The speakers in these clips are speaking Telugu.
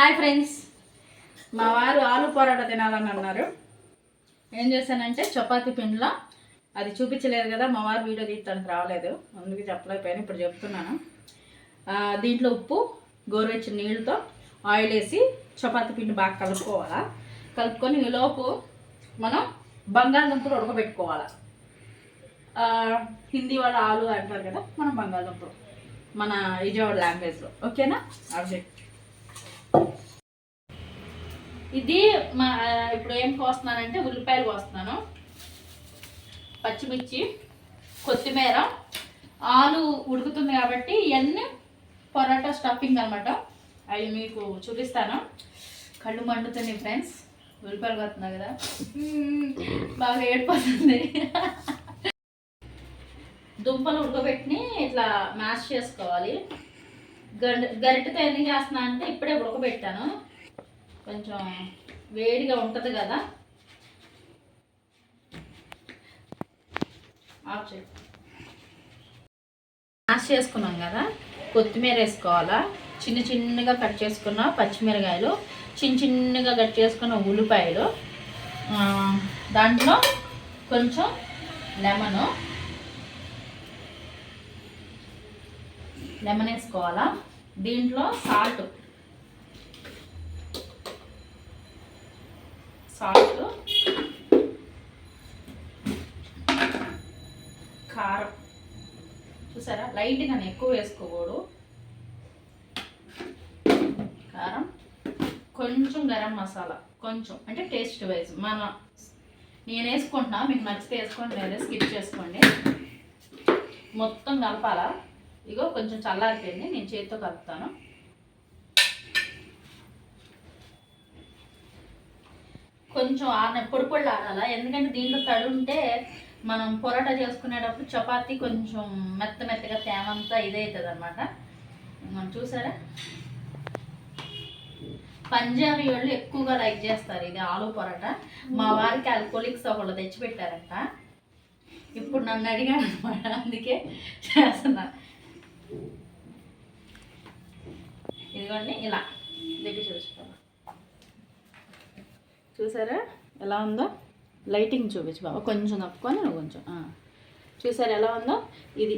Hi friends. మా వారు ఆలు పరోటా తినాలని అన్నారు. ఏం చేశానంటే చపాతీ పిండిలో అది చూపించలేదు కదా మా వారు వీడియో తీయడానికి రాలేదు. అందుకే చెప్పలేకపోయాను ఇప్పుడు చెప్తున్నాను. దీంట్లో ఉప్పు గోరువెచ్చని నీళ్ళతో ఆయిల్ వేసి చపాతీ పిండి బాగా కలుపుకోవాలా. కలుపుకొని ఈలోపు లోపు మనం బంగాళదుంపలు ఉడకబెట్టుకోవాలి. హిందీ వాళ్ళు ఆలు అంటారు కదా మనం బంగాళదుంపలు. మన విజయవాడ లాంగ్వేజ్లో. ఓకేనా? ఆబ్జెక్ట్ ఇది మా ఇప్పుడు ఏం కోస్తున్నానంటే ఉల్లిపాయలు కోస్తున్నాను. పచ్చిమిర్చి కొత్తిమీర ఆలు ఉడుకుతుంది కాబట్టి ఇవన్నీ పొరాటా స్టఫింగ్ అనమాట అవి మీకు చూపిస్తాను. కళ్ళు మండుతున్నాయి ఫ్రెండ్స్. ఉల్లిపాయలు కోస్తున్నా కదా. బాగా ఏడిపోతుంది. దుంపలు ఉడకబెట్టి ఇట్లా మ్యాష్ చేసుకోవాలి. గరిటెతో ఎందుకు చేస్తున్నా అంటే ఇప్పుడే ఉడకబెట్టాను. కొంచెం వేడిగా ఉంటుంది కదా. ఆఫ్ మ్యాష్ చేసుకున్నాం కదా. కొత్తిమీర వేసుకోవాలా. చిన్న చిన్నగా కట్ చేసుకున్న పచ్చిమిరకాయలు చిన్న చిన్నగా కట్ చేసుకున్న ఉల్లిపాయలు దాంట్లో కొంచెం లెమను లెమన్ వేసుకోవాలా? దీంట్లో సాల్ట్ సాల్ట్ కారం. చూసారా? లైట్గా ఎక్కువ వేసుకోకూడదు. కారం. కొంచెం గరం మసాలా. కొంచెం. అంటే టేస్ట్ వైజ్ మన నేను వేసుకుంటున్నా మీకు నచ్చితే వేసుకోండి లేదా స్కిప్ చేసుకోండి. మొత్తం కలపాలా? ఇగో కొంచెం చల్లారిపోయింది నేను చేతితో కలుపుతాను. కొంచెం ఆన పొడి పొడి ఆడాలా ఎందుకంటే దీంట్లో తడి ఉంటే మనం పొరాటా చేసుకునేటప్పుడు చపాతీ కొంచెం మెత్త మెత్తగా తేమంతా ఇదవుతుంది అనమాట మనం చూసారా? పంజాబీ వాళ్ళు ఎక్కువగా లైక్ చేస్తారు ఇది ఆలు పొరాటా. మా వారికి ఆల్కోలిక్స్ ఒకళ్ళు తెచ్చిపెట్టారంట. ఇప్పుడు నన్ను అడిగాడు అనమాట అందుకే చేస్తున్నా. ఇదిగోండి ఇలా. దగ్గర చూసుకోవాలి చూసారా? ఎలా ఉందో? లైటింగ్ చూపించు బాబా. కొంచెం తప్పుకొని నువ్వు కొంచెం చూసారు చూసారా ఎలా ఉందో? ఇది.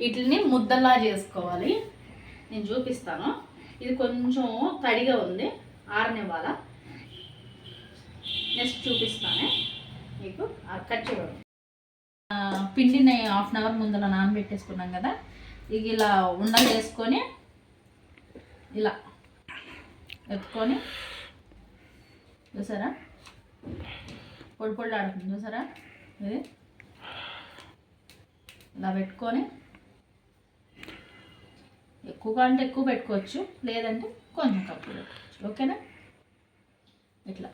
వీటిని ముద్దలా చేసుకోవాలి. నేను చూపిస్తాను. ఇది కొంచెం తడిగా ఉంది. ఆరనివ్వాల? నెక్స్ట్ చూపిస్తాను. మీకు ఆ కట్ చేయడం పిండిని హాఫ్ అన్ అవర్ ముందర నానబెట్టేసుకున్నాం కదా. ఇక ఇలా ఉండలు వేసుకొని ఇలా ఎత్తుకొని చూసారా? పొడి పొడి ఆడుతుంది చూసారా? ఇది ఇలా పెట్టుకొని ఎక్కువగా అంటే ఎక్కువ పెట్టుకోవచ్చు లేదంటే కొంచెం తక్కువ పెట్టుకోవచ్చు. ఓకేనా? ఇట్లా.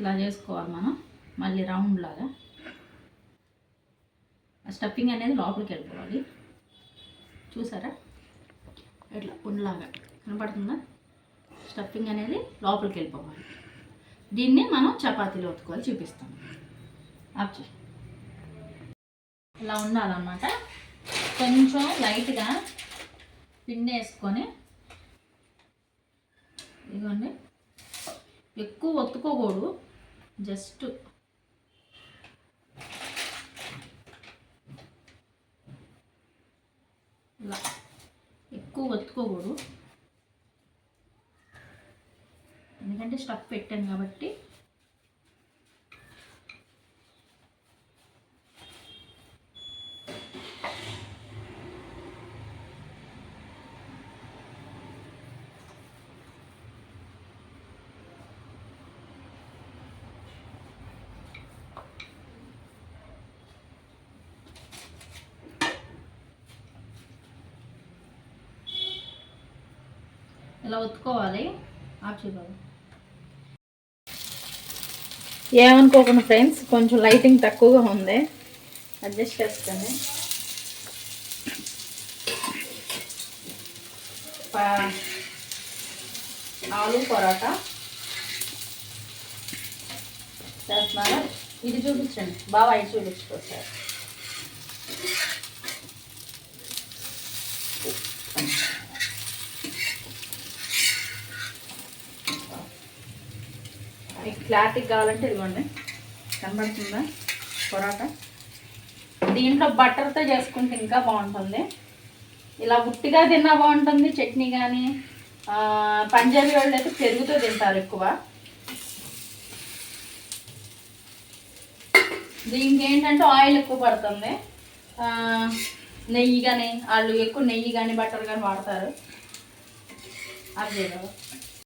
ఇలా చేసుకోవాలి మనం. మళ్ళీ రౌండ్ లాగా. స్టఫింగ్ అనేది లోపలికి వెళ్ళిపోవాలి. చూసారా? ఇట్లా ఉండలాగా కనపడుతుందా? స్టఫింగ్ అనేది లోపలికి వెళ్ళిపోవాలి. దీన్ని మనం చపాతీలు ఒత్తుకోవాలి చూపిస్తాం. ఆప్ ఇలా ఉండాలన్నమాట. కొంచెం లైట్గా పిండి వేసుకొని ఇదిగోండి. ఎక్కువ ఒత్తుకోకూడదు. జస్ట్ ఇలా. ఎక్కువ ఒత్తుకోకూడదు. ఎందుకంటే స్టఫ్ పెట్టాను కాబట్టి ఇలా ఒత్తుకోవాలి. ఆప్ ఏమనుకోకుండా ఫ్రెండ్స్ కొంచెం లైటింగ్ తక్కువగా ఉంది. అడ్జస్ట్ చేస్తాను ఆలు పొరాటా. చేస్తున్నారా? ఇది చూపించండి. బాగా ఇది చూపించుకోసారి మీకు క్లారిటీ కావాలంటే ఇదిగోండి. కనబడుతుందా? పొరాటా. దీంట్లో బటర్తో చేసుకుంటే ఇంకా బాగుంటుంది. ఇలా ఉట్టిగా తిన్నా బాగుంటుంది చట్నీ కానీ పంజాబీ వాళ్ళు అయితే పెరుగుతో తింటారు ఎక్కువ. దీనికి ఏంటంటే ఆయిల్ ఎక్కువ పడుతుంది. నెయ్యి కానీ వాళ్ళు ఎక్కువ నెయ్యి కానీ బటర్ కానీ వాడతారు. అది చేయగలరు